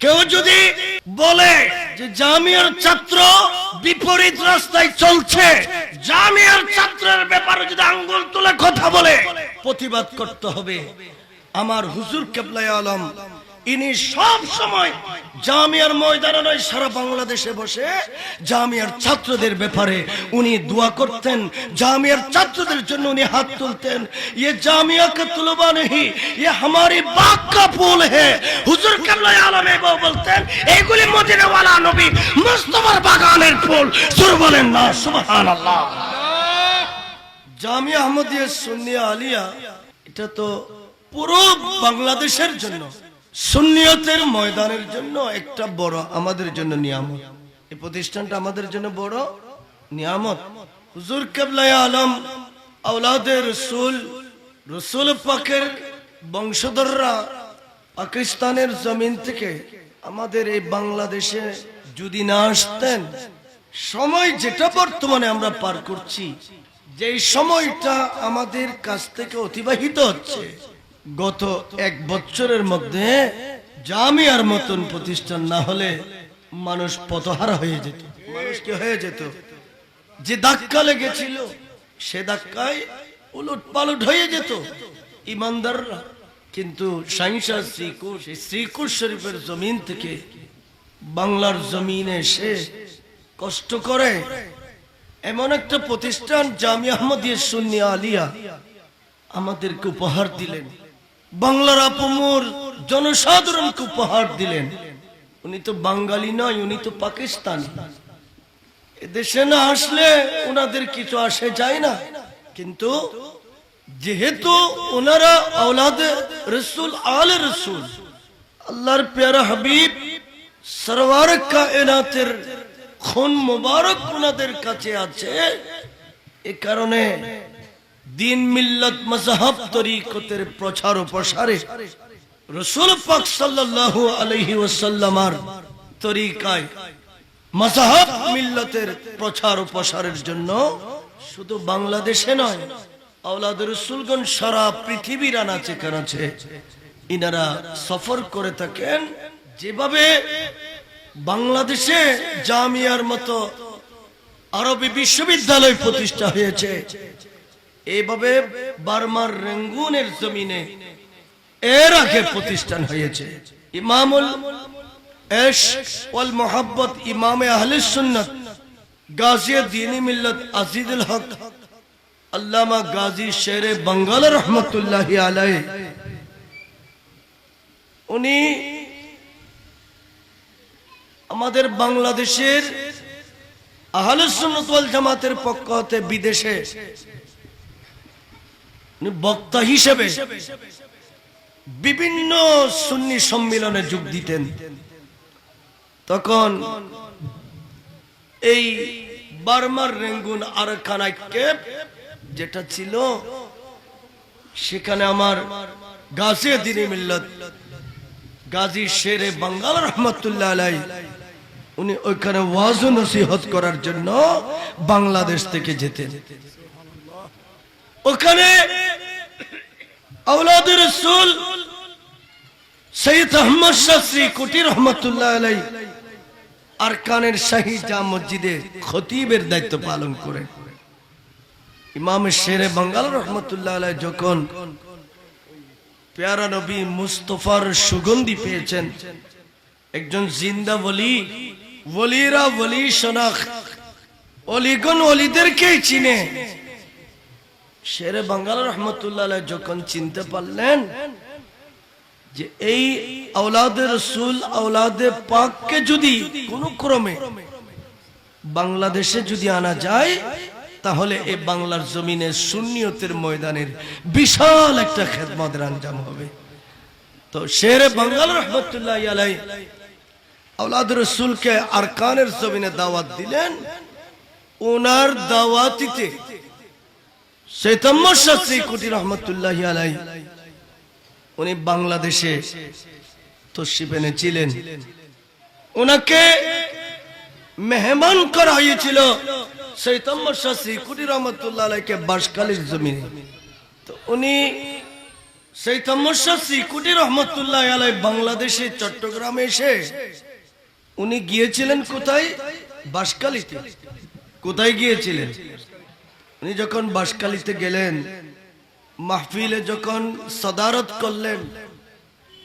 কেউ যদি বলে যে জামিয়ার ছাত্র বিপরীত রাস্তায় চলছে, জামিয়ার ছাত্রের ব্যাপারে যদি আঙ্গুল তুলে কথা বলে, প্রতিবাদ করতে হবে। আমার হুজুর কেবলাই আলম ইনি সব সময় জামিয়ার ময়দানে নয় সারা বাংলাদেশে বসে জামিয়ার ছাত্রদের ব্যাপারে উনি দোয়া করতেন জামিয়ার ছাত্রদের জন্য উনি হাত তুলতেন ये जामिया का तलबा नहीं ये हमारी बाग का फूल है হুজুর কেবলাই আলম এগো বলতেন এইগুলি মদিনা ওয়ালা নবী মুস্তফার বাগানের ফুল সুর বলেন না সুবহানাল্লাহ জামিয়া আহমদিয়া সুন্নিয়া আলিয়া এটা তো পুরো বাংলাদেশের জন্য সুন্নিয়তের ময়দানের জন্য একটা বড় আমাদের জন্য নিয়ামত। এই প্রতিষ্ঠানটা আমাদের জন্য বড় নিয়ামত। হুজুর কেবলাই আলম আওলাদের রসুল রসুল পাকের বংশধররা পাকিস্তানের জমিন থেকে আমাদের এই বাংলাদেশে যদি না আসতেন, সময় যেটা বর্তমানে আমরা পার করছি যে সময়টা আমাদের কাছ থেকে অতিবাহিত হচ্ছে গত এক বছরের মধ্যে জামিয়ার মতন প্রতিষ্ঠান না হলে মানুষ পথহারা হয়ে যেত। মানুষ কি হয়ে যেত? যে ধাক্কা লেগেছিল, সে ধাক্কায় উলট পালট হয়ে যেত। ইমানদাররা কিন্তু সাইন্সা শ্রীকুশ এই শ্রীকুশ শরীফের জমিন থেকে বাংলার জমিনে এসে কষ্ট করে। এমন একটা প্রতিষ্ঠান জামি আহমদিয়া সুন্নি আলিয়া আমাদেরকে উপহার দিলেন। বাংলার আপমর জনসাধারণকে উপহার দিলেন। উনি তো বাঙালি নয়, উনি তো পাকিস্তানি। দেশে না আসলে ওনাদের কিছু আসে যায় না। কিন্তু যেহেতু ওনারা আওলাদে রসুল, আল রসুল, আল্লাহর পেয়ারা হাবিব, সরওয়ার কায়নাতের খুন মুবারক ওনাদের কাছে আছে, এ কারণে দিন মিল্লত মজহব তরিকতের প্রচার ও প্রসারে রসুল পাক সাল্লাল্লাহু আলাইহি ওয়াসাল্লামার তরিকায় মজহব মিল্লতের প্রচার ও প্রসারের জন্য শুধু বাংলাদেশে নয়, আওলাদ সারা পৃথিবীর আনাচে কানাচে ইনারা সফর করে থাকেন। যেভাবে বাংলাদেশে জামিয়ার মতো আরবি বিশ্ববিদ্যালয় প্রতিষ্ঠা হয়েছে এইভাবে বার্মার রেঙ্গুনের জমিনে এর আগে প্রতিষ্ঠান হয়েছে। ইমামুল ইমামে আহলে সুন্নত গাজিয়া দিনী মিল্লত আজিদুল হক, আল্লামা গাজী শেরে বাঙ্গাল রহমতুল্লাহ আলাই উনি আমাদের বাংলাদেশের আহলে সুন্নত জামাতের পক্ষ হতে বিদেশে বক্তা হিসেবে বিভিন্ন সুন্নি সম্মেলনে যোগ দিতেন। তখন এই বার্মার রেঙ্গুন আর কেপ যেটা ছিল, সেখানে আমার গাছে দিনে মিল্লত, গাজী শেরে বাঙ্গাল রহমতুল্লাহ আলাই, উনি ওইখানে ওয়াজ নসিহত করার জন্য বাংলাদেশ থেকে যেতেন। ওখানে আওলাদের রসুল সৈয়দ আহমদ শাস্ত্রী কুটি রহমতুল্লাহ আলাই আর কানের শাহী জা মসজিদে খতিবের দায়িত্ব পালন করে ইমাম শেরে বাঙ্গাল রহমতুল্লাহ আলাই যখন পেয়ারা নবী মুস্তফার সুগন্ধি পেয়েছেন, একজন জিন্দা বলি বলিরা বলি শনাখ অলিগন অলিদেরকেই চিনে। শেরে বাঙ্গাল রহমতুল্লাহ যখন চিনতে পারলেন যে এই আওলাদে রসুল, আওলাদে পাককে যদি কোন ক্রমে বাংলাদেশে যদি আনা যায়, তাহলে এই বাংলার জমিনে সুন্নিয়তের ময়দানের বিশাল একটা খেদমতের আঞ্জাম হবে। তো শেরে বাঙ্গাল রহমতুল্লাহ আলাই আওলাদ রসুলকে আরকানের জমিনে দাওয়াত দিলেন, ওনার দাওয়াতিতে সৈতম্য শাস্ত্রী কুটি উনি বাংলাদেশে তশরিফ এনেছিলেন। ওনাকে মেহমান করা হয়েছিল সৈতম্য শাস্ত্রী কুটি রহমতুল্লাহ আলাইকে বাসকালীর জমিনে। তো উনি চট্টগ্রামে উনি গিয়েছিলেন কোথায়? কোথায় গিয়েছিলেন? উনি যখন বাসকালিতে গেলেন, মাহফিলে যখন সদারত করলেন,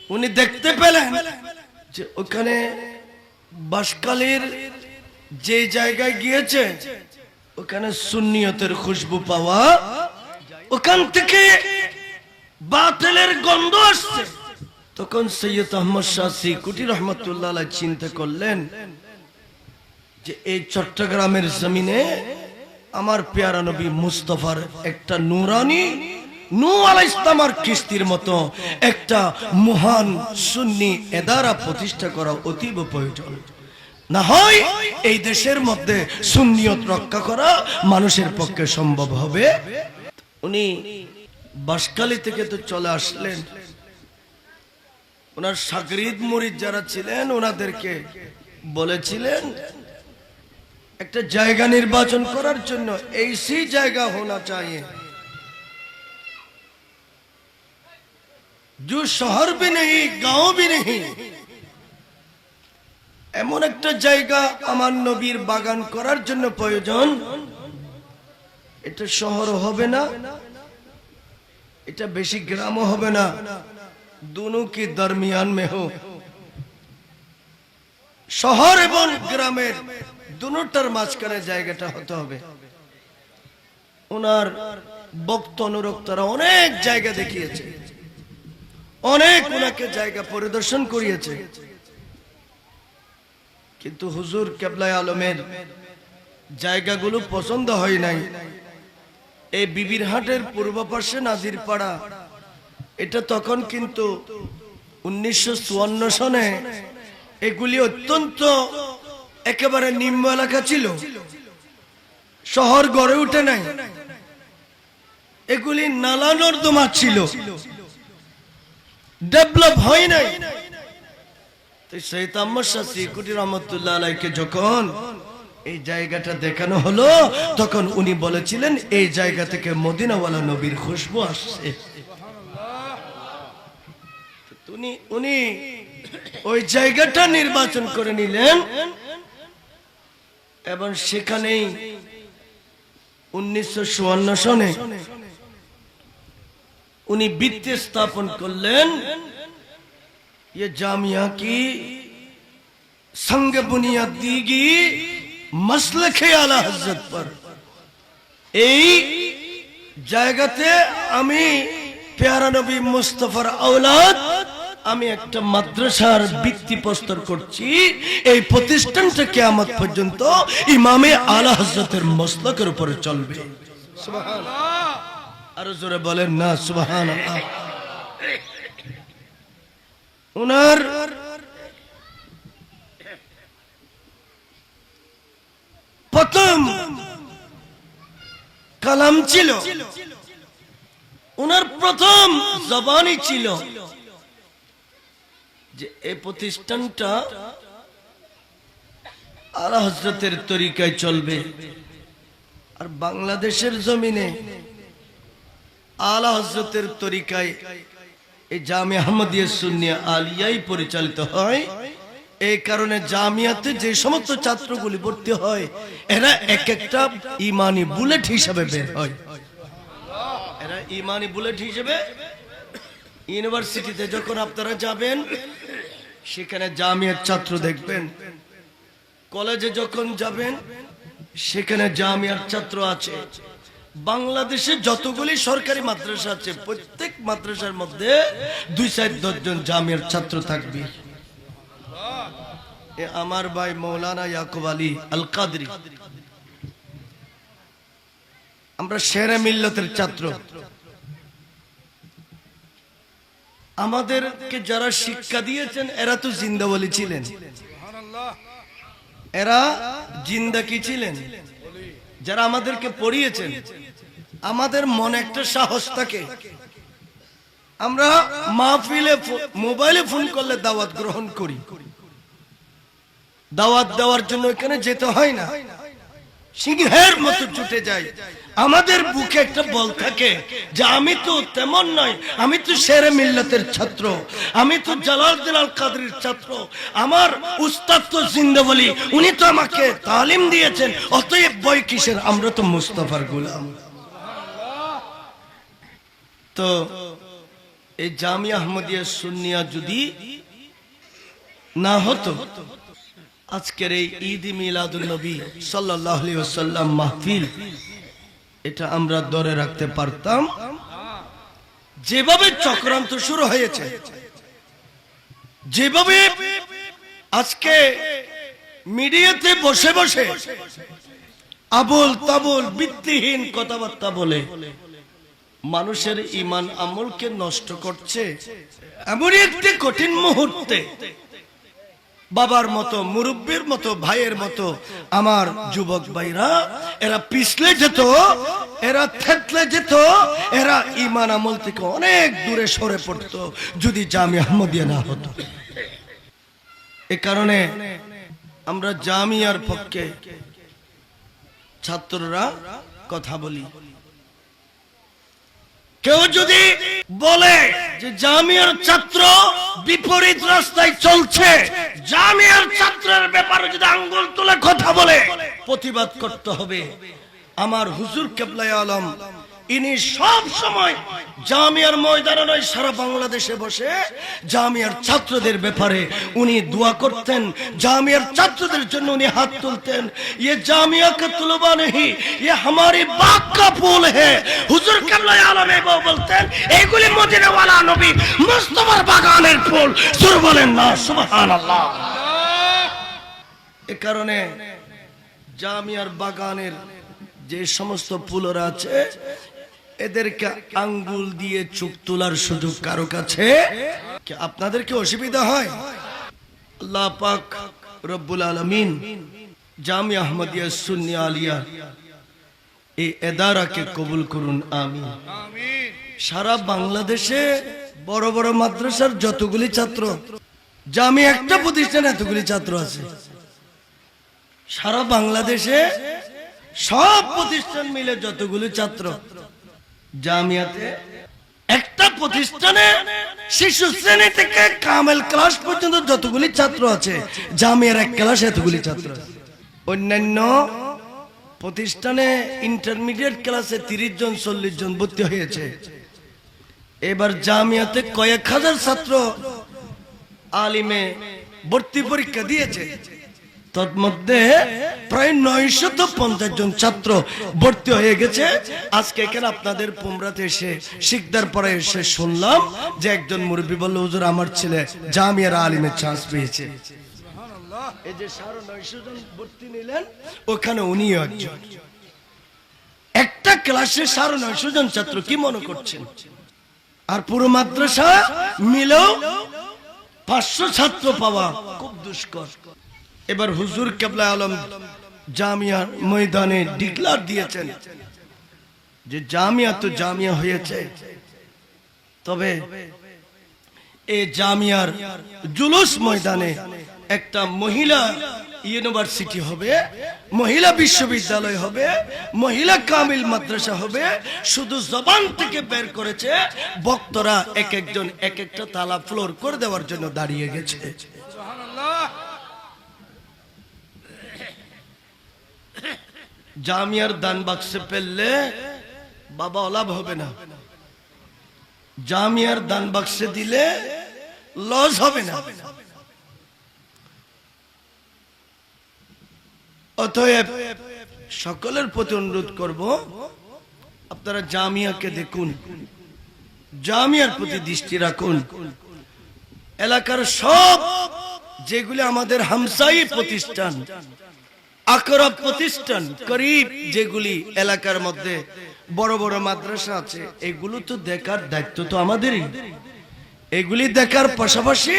উনি দেখতে পেলেন যে ওখানে বাসকালীর যে জায়গায় গিয়েছে, ওখানে সুন্নিয়তের খুশবু পাওয়া, ওখান থেকে বাতিলের গন্ধ আসছে। তখন সৈয়দ আহমদ শাহ কুটি রহমতুল্লাহ চিন্তা করলেন যে এই চট্টগ্রামের জমিনে আমার পেয়ারা নবী মুস্তফার একটা নুরানি নূ ইসলামার কিস্তির মতো একটা মহান সুন্নি এদারা প্রতিষ্ঠা করা অতীব প্রয়োজন। না হয় এই দেশের মধ্যে সুন্নিয়ত রক্ষা করা মানুষের পক্ষে সম্ভব হবে। উনি বাসকালী থেকে তো চলে আসলেন। ওনার সাগরিদ মরিদ যারা ছিলেন, ওনাদেরকে বলেছিলেন একটা জায়গা নির্বাচন করার জন্য এই সেই জায়গা হোনা চাই जो শহর भी नहीं গাঁও भी नहीं এমন একটা জায়গা আমার নবীর বাগান করার জন্য প্রয়োজন এটা শহর হবে না এটা বেশি গ্রামও হবে না দুনো কি দরমিয়ান মে হো শহর এবং গ্রামের দুটার মাঝখানে জায়গাটা হতে হবে। ওনার বক্ত অনুরক্তরা অনেক জায়গা দেখিয়েছে। অনেক ওনাকে জায়গা পরিদর্শন করিয়েছে। কিন্তু হুজুর কেবলায় আলমের জায়গাগুলো পছন্দ হয় নাই। এই বিবির হাটের পূর্ব পাশে নাজির পাড়া এটা তখন কিন্তু উনিশশো চুয়ান্ন সনে এগুলি অত্যন্ত একেবারে নিম্ন এলাকা ছিল। শহর গড়ে উঠে নাই। এগুলি নালা নর্দমা ছিল। ডেভেলপ হয় নাই। আলাইকে যখন এই জায়গাটা দেখানো হলো, তখন উনি বলেছিলেন, এই জায়গা থেকে মদিনাওয়ালা নবীর খুশবু আসছে। উনি ওই জায়গাটা নির্বাচন করে নিলেন। এবং সেখানেই উনিশশো চুয়ান্ন সনে উনি বৃত্তি স্থাপন করলেন ये जामिया की संग बुनियाद दीगी মসলখে আলা হজরত পর এই জায়গাতে আমি পেয়ারা নবী মুস্তফার আওলাদ আমি একটা মাদ্রাসার ভিত্তি প্রস্তর করছি। এই প্রতিষ্ঠানটা কেয়ামত পর্যন্ত ইমামে আলা হজরতের মসলকের উপরে চলবে। আরও জোরে বলেন না সুবাহান ওনার প্রথম কালাম ছিল। ওনার প্রথম জবানই ছিল। যে এই প্রতিষ্ঠানটা আলা হজরতের তরিকায় চলবে। আর বাংলাদেশের জমিনে আলা হজরতের তরিকায় এই জামে আহমদিয়া সুন্নিয়া আলিয়াই পরিচালিত হয়। এই কারণে জামিয়াতে যে সমস্ত ছাত্রগুলি ভর্তি হয়, এরা এক একটা ইমানি বুলেট হিসাবে বের হয়। এরা ইমানি বুলেট হিসেবে ইউনিভার্সিটিতে যখন আপনারা যাবেন সেখানে জামিয়ার ছাত্র দেখবেন। কলেজে যখন যাবেন, সেখানে জামিয়ার ছাত্র আছে। বাংলাদেশে যতগুলি সরকারি মাদ্রাসা আছে, প্রত্যেক মাদ্রাসার মধ্যে দুই চার দশজন জামিয়ার ছাত্র থাকবে। আমার ভাই মৌলানা ইয়াকুব আলী আল কাদরি আমরা সেরে মিল্লতের ছাত্র। আমাদেরকে যারা শিক্ষা দিয়েছেন এরা তো জিন্দাবলি ছিলেন। এরা জিন্দা কি ছিলেন? যারা আমাদেরকে পড়িয়েছেন আমাদের মনে একটা সাহস থাকে। আমরা মাহফিলে মোবাইলে ফোন করলে দাওয়াত গ্রহণ করি। দাওয়াত দেওয়ার জন্য এখানে যেতে হয় না। সিংহের মতো ছুটে যায় আমাদের বুকে একটা বল থাকে যে আমি তো তেমন নয়, আমি তো শেরে মিল্লাতের ছাত্র, আমি তো জালালউদ্দিন আল কাদের ছাত্র, আমার উস্তাদ তো জিন্দাবলি উনি তো আমাকে তালিম দিয়েছেন, অতএব বই কিসের? আমরা তো মুস্তফার গোলাম। তো এই জামিয়া আহমদিয়া সুন্নিয়া যদি না হতো আজকের এই ঈদ মিলাদুল নবী ওয়াসাল্লাম মাহফিল, এটা আমরা ধরে রাখতে পারতাম। যেভাবে চক্রান্ত শুরু হয়েছে, যেভাবে আজকে মিডিয়াতে বসে বসে আবল তাবল ভিত্তিহীন কথাবার্তা বলে মানুষের ইমান আমলকে নষ্ট করছে, এমনই একটি কঠিন মুহূর্তে বাবার মতো, মুরব্বীর মতো, ভাইয়ের মতো আমার যুবক ভাইরা, এরা পিছলে যেত, এরা থেতলে যেত, এরা ইমান আমল থেকে অনেক দূরে সরে পড়তো, যদি জামি আহমদিয়া না হতো। এ কারণে আমরা জামিয়ার পক্ষে ছাত্ররা কথা বলি। কেউ যদি বলে যে জামিয়ার ছাত্র বিপরীত রাস্তায় চলছে, জামিয়ার ছাত্রের ব্যাপারে যদি আঙ্গুল তুলে কথা বলে, প্রতিবাদ করতে হবে। আমার হুজুর কেবলাই আলম ইনি সব সময় জামিয়ার ময়দানে নয় সারা বাংলাদেশে বসে জামিয়ার ছাত্রদের ব্যাপারে উনি দোয়া করতেন জামিয়ার ছাত্রদের জন্য উনি হাত তুলতেন ये जामिया का तलबा नहीं ये हमारी बाग का फूल है হুজুর কেবলাই আলম এগো বলতেন এইগুলি মদিনাওয়ালা নবী মুস্তফার বাগানের ফুল সুর বলেন না সুবহানাল্লাহ এ কারণে জামিয়ার বাগানের যে সমস্ত ফুলরা আছে এদেরকে আঙ্গুল দিয়ে চুপ তোলার সুযোগ কারও কাছে? আপনাদের কি অসুবিধা হয়? আল্লাহ পাক রব্বুল আলমিন জামিয়া আহমদিয়া সুন্নি আলিয়া এই এদারাকে কবুল করুন আমি সারা বাংলাদেশে বড় বড় মাদ্রাসার যতগুলি ছাত্র, জামি একটা প্রতিষ্ঠানে এতগুলি ছাত্র আছে। সারা বাংলাদেশে সব প্রতিষ্ঠান মিলে যতগুলি ছাত্র জামিয়াতে একটা প্রতিষ্ঠানে শিশু শ্রেণি থেকে কামেল ক্লাস পর্যন্ত যতগুলি ছাত্র আছে, জামিয়ার এক ক্লাস এতগুলি ছাত্র অন্যান্য প্রতিষ্ঠানে ইন্টারমিডিয়েট ক্লাসে তিরিশ জন, চল্লিশ জন ভর্তি হয়েছে। এবার জামিয়াতে কয়েক হাজার ছাত্র আলিমে ভর্তি পরীক্ষা দিয়েছে। তন্মধ্যে প্রায় নয়শত পঞ্চাশ জন ছাত্র ভর্তি হয়ে গেছে। আজকে এখানে আপনাদের পুমরাতে এসে শিকদার পরে এসে শুনলাম যে একজন মুরব্বী বলল হুজুর আমার ছেলে জামিয়ার আলিমের চান্স পেয়েছে। এই যে সাড়ে নয়শো জন ভর্তি নিলেন ওখানে উনিও একজন। একটা ক্লাসে সাড়ে নয়শো জন ছাত্র কি মনে করছেন? আর পুরো মাদ্রাসা মিলেও পাঁচশো ছাত্র পাওয়া খুব দুষ্কর। এবার হুজুর কেবলা আলম জামিয়ার ময়দানে ডিক্লার দিয়েছেন যে জামিয়া তো জামিয়া হয়েছে। তবে এ জামিয়ার জুলুস ময়দানে একটা মহিলা ইউনিভার্সিটি হবে, মহিলা বিশ্ববিদ্যালয় হবে, মহিলা কামিল মাদ্রাসা হবে, শুধু জবান থেকে বের করেছে বক্তরা এক একজন এক একটা তালা ফ্লোর করে দেওয়ার জন্য দাঁড়িয়ে গেছে। জামিয়ার দান বাক্সে ফেললে বাবা অলাভ হবে না। জামিয়ার দান বাক্সে দিলে লস হবে না। অতএব সকলের প্রতি অনুরোধ করব, আপনারা জামিয়াকে দেখুন, জামিয়ার প্রতি দৃষ্টি রাখুন। এলাকার সব, যেগুলি আমাদের হামসাই প্রতিষ্ঠান আকরব প্রতিষ্ঠান, করিব, যেগুলি এলাকার মধ্যে বড় বড় মাদ্রাসা আছে, এগুলো তো দেখার দায়িত্ব তো আমাদেরই। এগুলি দেখার পাশাপাশি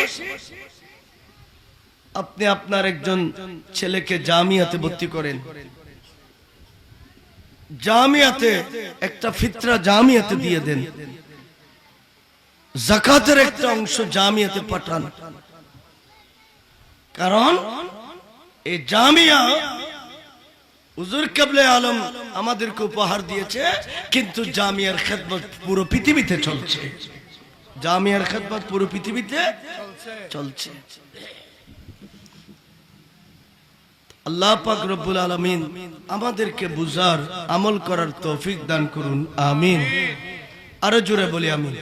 আপনি আপনার একজন ছেলেকে জামিয়াতে ভর্তি করেন। জামিয়াতে একটা ফিতরা জামিয়াতে দিয়ে দেন। জাকাতের একটা অংশ জামিয়াতে পাঠান। কারণ এই জামিয়া হুজুর কাবলে আলম আমাদেরকে উপহার দিয়েছে, কিন্তু জামিয়ার খেদমত পুরো পৃথিবীতে চলছে। জামিয়ার খেদমত পুরো পৃথিবীতে চলছে। আল্লাহ পাক রব্বুল আলামিন আমাদেরকে বুঝার, আমল করার তৌফিক দান করুন, আমিন। আরও জোরে বলি আমিন।